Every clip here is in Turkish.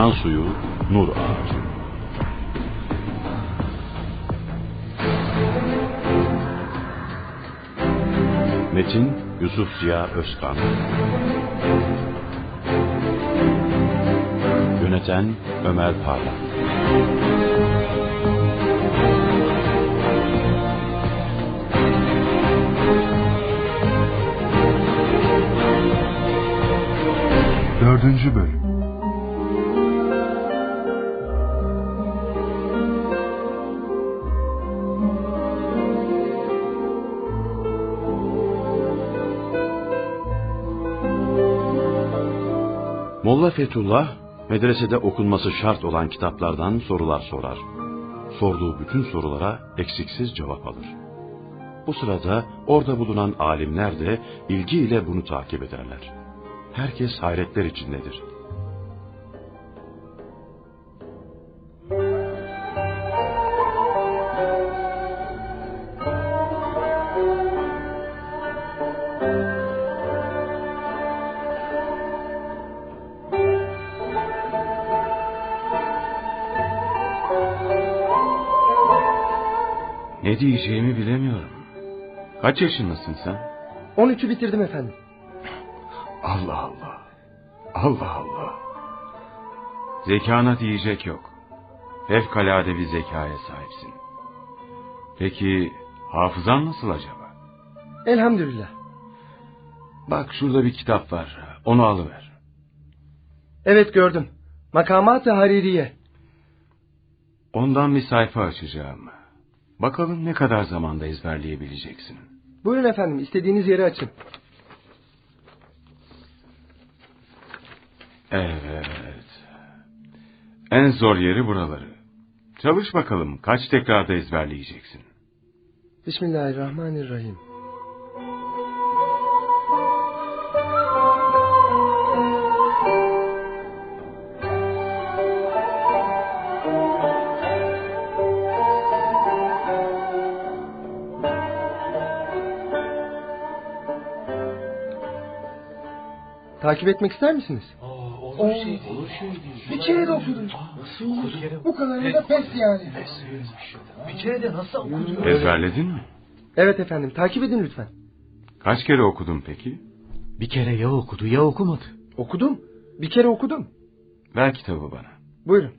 Can suyu, nur ağacı. Metin Yusuf Ziya Özkan Yöneten Ömer Parlak Dördüncü bölüm. Molla Fethullah medresede okunması şart olan kitaplardan sorular sorar. Sorduğu bütün sorulara eksiksiz cevap alır. Bu sırada orada bulunan alimler de ilgiyle bunu takip ederler. Herkes hayretler içindedir. Diyeceğimi bilemiyorum. Kaç yaşındasın sen? 13'ü bitirdim efendim. Allah Allah. Allah Allah. Zekana diyecek yok. Fevkalade bir zekaya sahipsin. Peki hafızan nasıl acaba? Elhamdülillah. Bak şurada bir kitap var. Onu alıver. Evet gördüm. Makamat-ı Haririye. Ondan bir sayfa açacağım. Bakalım ne kadar zamanda ezberleyebileceksin. Buyurun efendim istediğiniz yeri açın. Evet. En zor yeri buraları. Çalış bakalım kaç tekrarda ezberleyeceksin. Bismillahirrahmanirrahim. Takip etmek ister misiniz? Olur şey değil. Bir kere de okudum. Bu kadarıyla da pes yani. Bir kere de nasıl okudun? Ezberledin mi? Evet efendim takip edin lütfen. Kaç kere okudun peki? Bir kere ya okudu ya okumadı. Okudum. Bir kere okudum. Ver kitabı bana. Buyurun.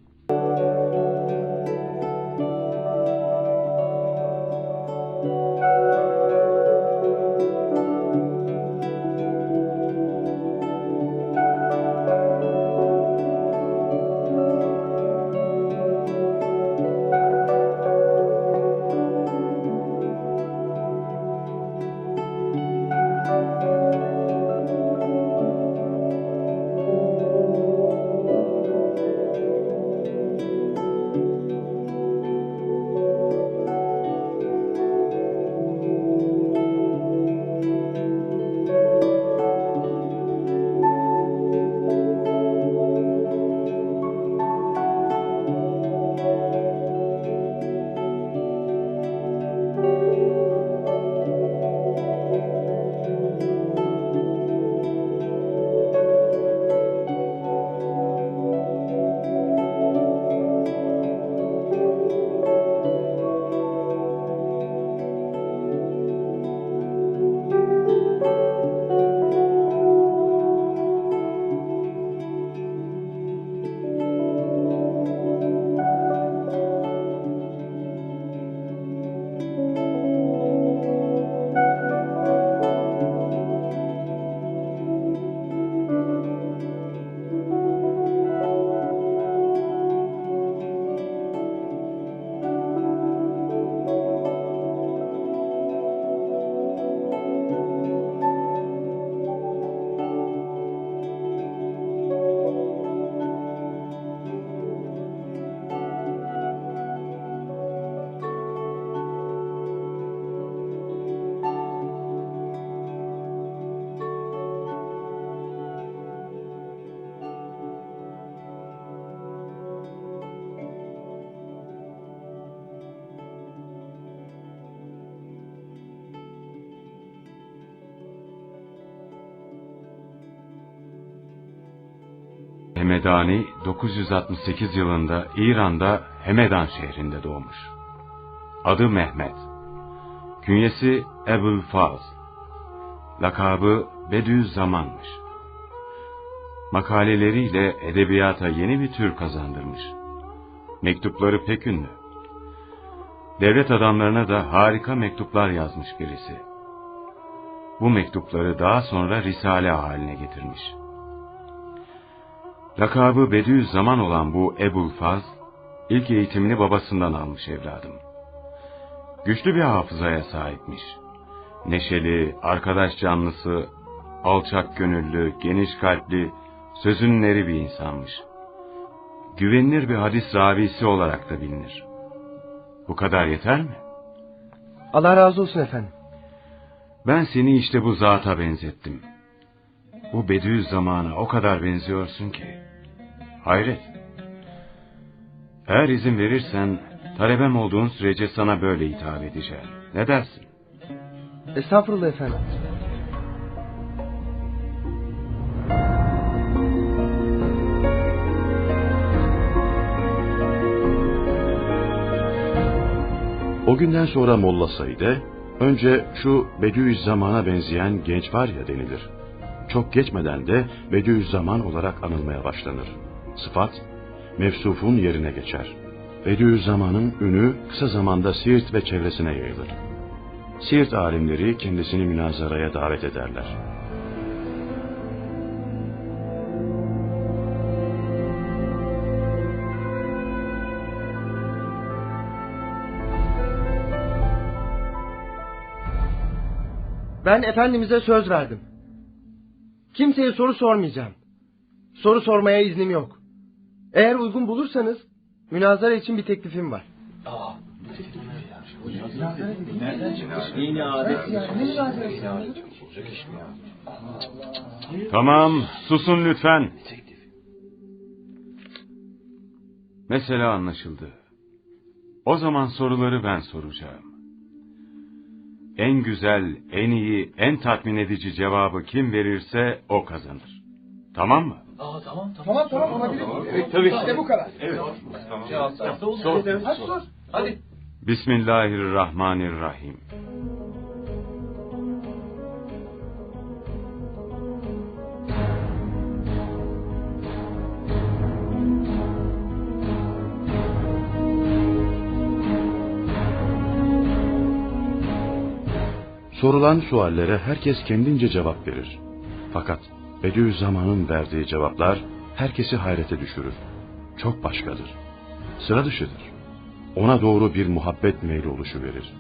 el-Hemedani 968 yılında İran'da Hemedan şehrinde doğmuş. Adı Mehmet. Künyesi Ebul Faz. Lakabı Bediüzzaman'mış. Makaleleriyle edebiyata yeni bir tür kazandırmış. Mektupları pek ünlü. Devlet adamlarına da harika mektuplar yazmış birisi. Bu mektupları daha sonra risale haline getirmiş. Lakabı Bediüzzaman olan bu Ebul Faz, ilk eğitimini babasından almış evladım. Güçlü bir hafızaya sahipmiş. Neşeli, arkadaş canlısı, alçak gönüllü, geniş kalpli, sözün eri bir insanmış. Güvenilir bir hadis ravisi olarak da bilinir. Bu kadar yeter mi? Allah razı olsun efendim. Ben seni işte bu zata benzettim. Bu Bediüzzaman'a o kadar benziyorsun ki. Hayret. Eğer izin verirsen, talebem olduğun sürece sana böyle hitap edeceğim. Ne dersin? Estağfurullah efendim. O günden sonra Molla Said'e önce şu Bediüzzaman'a benzeyen genç var ya denilir. Çok geçmeden de Bediüzzaman olarak anılmaya başlanır. Sıfat, mevsufun yerine geçer. Bediüzzaman'ın ünü kısa zamanda Siirt ve çevresine yayılır. Siirt alimleri kendisini münazaraya davet ederler. Ben efendimize söz verdim. Kimseye soru sormayacağım. Soru sormaya iznim yok. Eğer uygun bulursanız münazara için bir teklifim var. Tamam, susun lütfen. Mesele anlaşıldı. O zaman soruları ben soracağım. En güzel, en iyi, en tatmin edici cevabı kim verirse o kazanır. Tamam mı? Tamam tamam olabilir. Evet, tabii. İşte bu kadar. Hadi sor. Hadi. Bismillahirrahmanirrahim. Sorulan suallere herkes kendince cevap verir. Fakat Bediüzzaman'ın verdiği cevaplar herkesi hayrete düşürür. Çok başkadır. Sıra dışıdır. Ona doğru bir muhabbet meyli oluşu verir.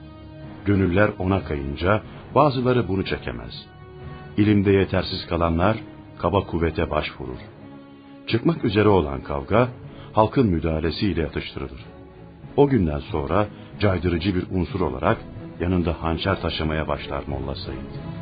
Gönüller ona kayınca bazıları bunu çekemez. İlimde yetersiz kalanlar kaba kuvvete başvurur. Çıkmak üzere olan kavga halkın müdahalesiyle yatıştırılır. O günden sonra caydırıcı bir unsur olarak yanında hançer taşımaya başlar Molla Said.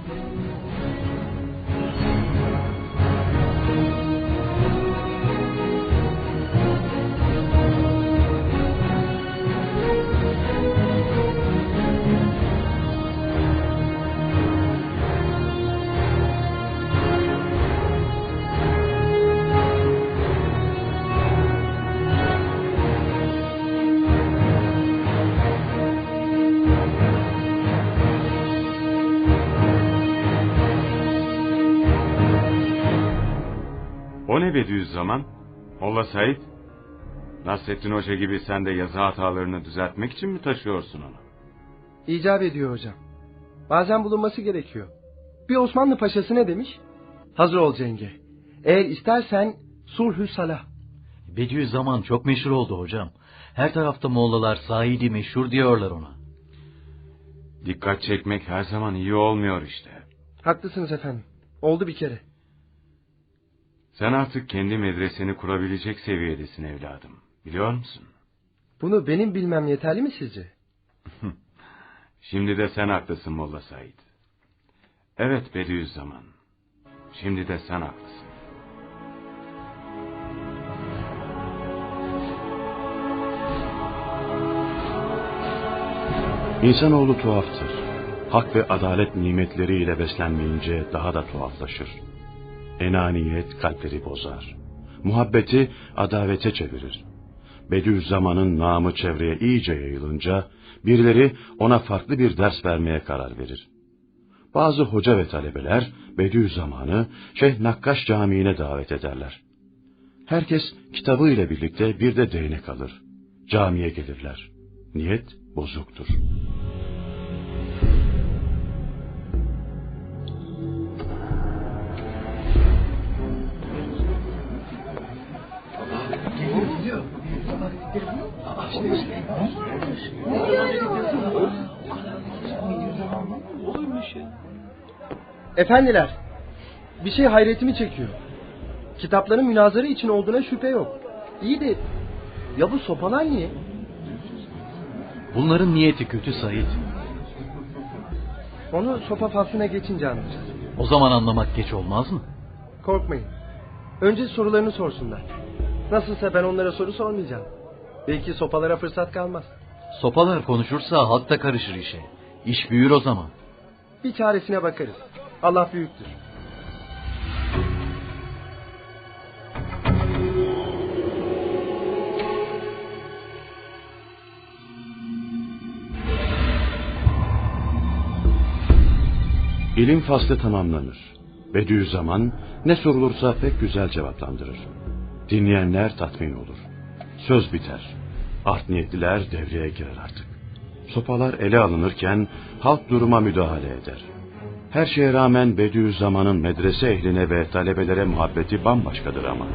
Bediüzzaman? Molla Said? Nasrettin Hoca gibi sen de yazı hatalarını düzeltmek için mi taşıyorsun onu? İcap ediyor hocam. Bazen bulunması gerekiyor. Bir Osmanlı paşası ne demiş? Hazır ol Cenge. Eğer istersen sulhü salah. Bediüzzaman çok meşhur oldu hocam. Her tarafta mollalar Said'i meşhur diyorlar ona. Dikkat çekmek her zaman iyi olmuyor işte. Haklısınız efendim. Oldu bir kere. Sen artık kendi medreseni kurabilecek seviyedesin evladım. Biliyor musun? Bunu benim bilmem yeterli mi sizce? Şimdi de sen haklısın Molla Said. Evet Bediüzzaman. Şimdi de sen haklısın. İnsanoğlu tuhaftır. Hak ve adalet nimetleriyle beslenmeyince daha da tuhaflaşır. Enaniyet kalpleri bozar. muhabbeti adavete çevirir. Bediüzzaman'ın namı çevreye iyice yayılınca, birileri ona farklı bir ders vermeye karar verir. Bazı hoca ve talebeler Bediüzzaman'ı Şeyh Nakkaş Camii'ne davet ederler. Herkes kitabı ile birlikte bir de değnek alır. Camiye gelirler. Niyet bozuktur. Efendiler, bir şey hayretimi çekiyor. Kitapların münazara için olduğuna şüphe yok. İyi de ya bu sopalar niye? Bunların niyeti kötü Said. Onu sopa faslına geçince anlayacağız. O zaman anlamak geç olmaz mı? Korkmayın. Önce sorularını sorsunlar. Nasılsa ben onlara soru sormayacağım. Belki sopalara fırsat kalmaz. Sopalar konuşursa halk da karışır işe. İş büyür o zaman. Bir çaresine bakarız. Allah büyüktür. İlim faslı tamamlanır. Bediüzzaman ne sorulursa pek güzel cevaplandırır. Dinleyenler tatmin olur. Söz biter. Art niyetliler devreye girer artık. Sopalar ele alınırken halk duruma müdahale eder. Her şeye rağmen Bediüzzaman'ın medrese ehline ve talebelere muhabbeti bambaşkadır ama.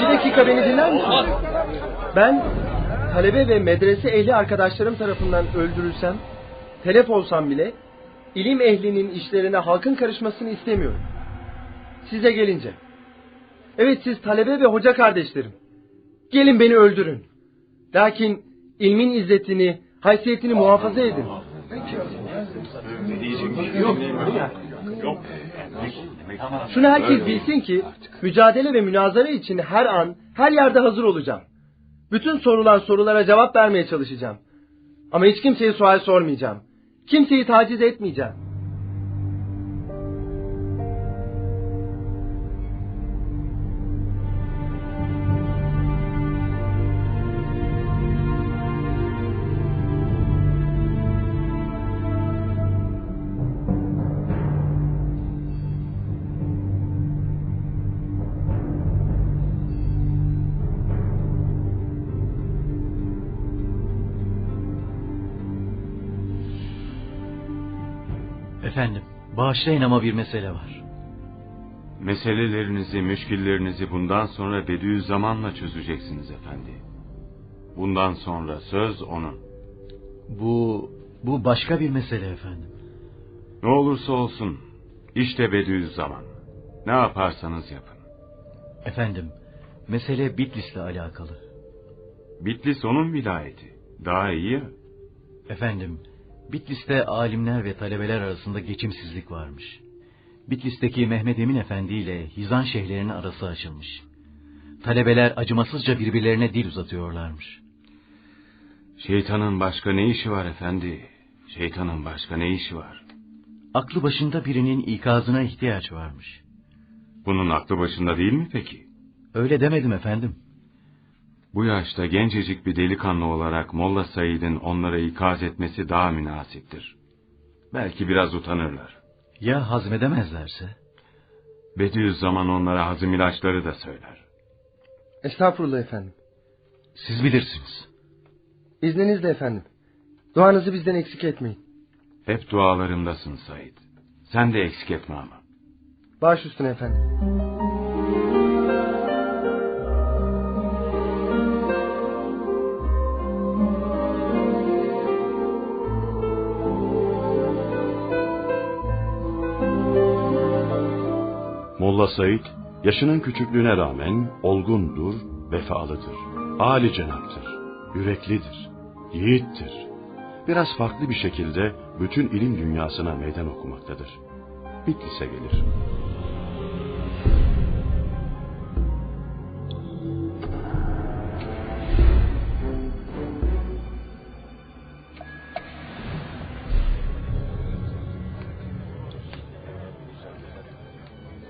Bir dakika beni dinler misiniz? Ben talebe ve medrese ehli arkadaşlarım tarafından öldürülsem, telef olsam bile ilim ehlinin işlerine halkın karışmasını istemiyorum. Size gelince. Evet siz talebe ve hoca kardeşlerim. Gelin beni öldürün. Lakin ilmin izzetini, haysiyetini muhafaza edin. Şunu herkes bilsin ki mücadele ve münazara için her an, her yerde hazır olacağım. Bütün sorulan sorulara cevap vermeye çalışacağım. Ama hiç kimseye sual sormayacağım. Kimseyi taciz etmeyeceğim. Efendim, bağışlayın ama bir mesele var. Meselelerinizi, müşkillerinizi bundan sonra Bediüzzaman'la çözeceksiniz efendi. Bundan sonra söz onun. Bu, bu başka bir mesele efendim. Ne olursa olsun, işte Bediüzzaman. Ne yaparsanız yapın. Efendim, mesele Bitlis'le alakalı. Bitlis onun vilayeti. Daha iyi ya. Efendim, Bitlis'te alimler ve talebeler arasında geçimsizlik varmış. Bitlis'teki Mehmet Emin Efendi ile Hizan şeyhlerinin arası açılmış. Talebeler acımasızca birbirlerine dil uzatıyorlarmış. Şeytanın başka ne işi var efendi? Şeytanın başka ne işi var? Aklı başında birinin ikazına ihtiyaç varmış. Bunun aklı başında değil mi peki? Öyle demedim efendim. Bu yaşta gencecik bir delikanlı olarak Molla Said'in onlara ikaz etmesi daha münasiptir. Belki biraz utanırlar. Ya hazmedemezlerse? Bediüzzaman onlara hazım ilaçları da söyler. Estağfurullah efendim. Siz bilirsiniz. İzninizle efendim. Duanızı bizden eksik etmeyin. Hep dualarımdasın Said. Sen de eksik etme ama. Baş üstüne efendim. Molla Said, yaşının küçüklüğüne rağmen olgundur, vefalıdır. âli cenaptır, yüreklidir, yiğittir. Biraz farklı bir şekilde bütün ilim dünyasına meydan okumaktadır. Bitlis'e gelir.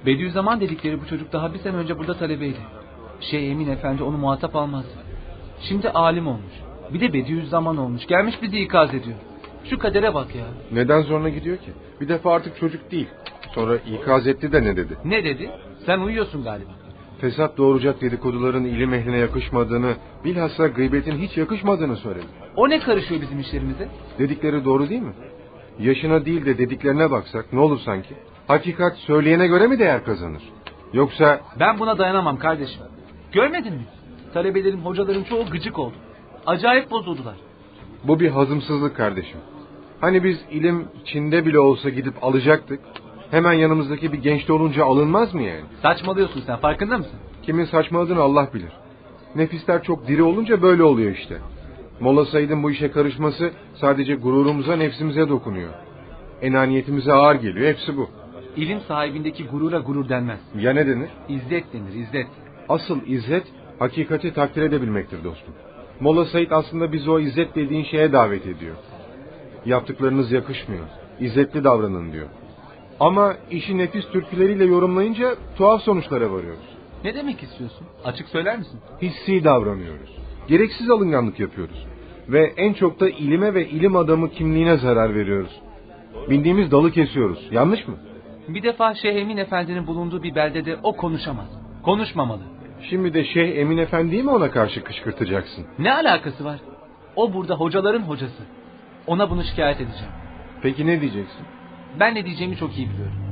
Bediüzzaman dedikleri bu çocuk daha bir sene önce burada talebeydi. Şey Emin Efendi onu muhatap almazdı. Şimdi alim olmuş. Bir de Bediüzzaman olmuş. Gelmiş bizi ikaz ediyor. Şu kadere bak ya. Neden zoruna gidiyor ki? Bir defa artık çocuk değil. Sonra ikaz etti de ne dedi? Ne dedi? Sen uyuyorsun galiba. Fesat doğuracak dedikoduların ilim ehline yakışmadığını, bilhassa gıybetin hiç yakışmadığını söyledi. O ne karışıyor bizim işlerimize? Dedikleri doğru değil mi? Yaşına değil de dediklerine baksak ne olur sanki? Hakikat söyleyene göre mi değer kazanır? Yoksa Ben buna dayanamam kardeşim. Görmedin mi? Talebelerin, hocaların çoğu gıcık oldu. Acayip bozuldular. bu bir hazımsızlık kardeşim. Hani biz ilim Çin'de bile olsa gidip alacaktık. Hemen yanımızdaki bir gençte olunca alınmaz mı yani? Saçmalıyorsun sen farkında mısın? Kimin saçmaladığını Allah bilir. Nefisler çok diri olunca böyle oluyor işte. Molla Said'in bu işe karışması sadece gururumuza, nefsimize dokunuyor. Enaniyetimize ağır geliyor, hepsi bu. İlim sahibindeki gurura gurur denmez. Ya ne denir? İzzet denir, izzet. Asıl izzet, hakikati takdir edebilmektir dostum. Molla Said aslında bizi o izzet dediğin şeye davet ediyor. Yaptıklarınız yakışmıyor, izzetli davranın diyor. Ama işi nefis türküleriyle yorumlayınca tuhaf sonuçlara varıyoruz. Ne demek istiyorsun? Açık söyler misin? hissi davranıyoruz. Gereksiz alınganlık yapıyoruz. Ve en çok da ilime ve ilim adamı kimliğine zarar veriyoruz. Bindiğimiz dalı kesiyoruz. Yanlış mı? Bir defa Şeyh Emin Efendi'nin bulunduğu bir beldede o konuşamaz. Konuşmamalı. Şimdi de Şeyh Emin Efendi'yi mi ona karşı kışkırtacaksın? Ne alakası var? O burada hocaların hocası. Ona bunu şikayet edeceğim. Peki ne diyeceksin? Ben ne diyeceğimi çok iyi biliyorum.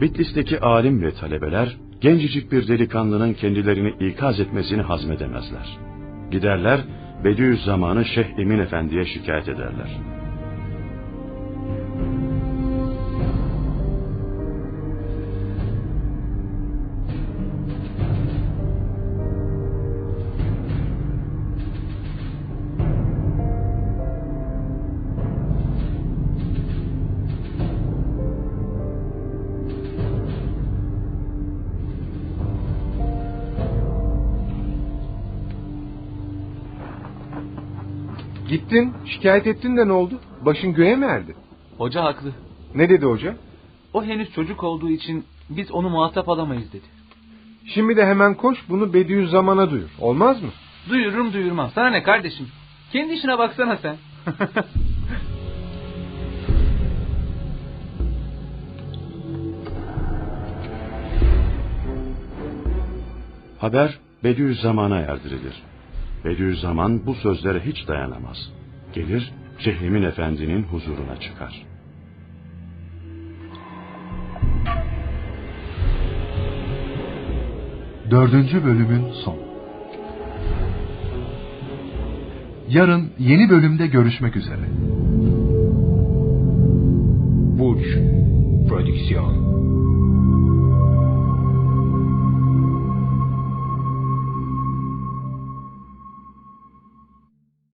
Bitlis'teki alim ve talebeler gencecik bir delikanlının kendilerini ikaz etmesini hazmedemezler. Giderler Bediüzzaman'ı Şeyh Emin Efendi'ye şikayet ederler. Gittin, şikayet ettin de ne oldu? Başın göğe mi erdi? Hoca haklı. Ne dedi hoca? O henüz çocuk olduğu için biz onu muhatap alamayız dedi. Şimdi de hemen koş bunu Bediüzzaman'a duyur. Olmaz mı? Duyururum duyurmam. Sana ne kardeşim? Kendi işine baksana sen. Haber Bediüzzaman'a erdirilir. Bediüzzaman bu sözlere hiç dayanamaz. Gelir Şeyh Emin Efendi'nin huzuruna çıkar. Dördüncü bölümün son. Yarın yeni bölümde görüşmek üzere. Burç Prodüksiyon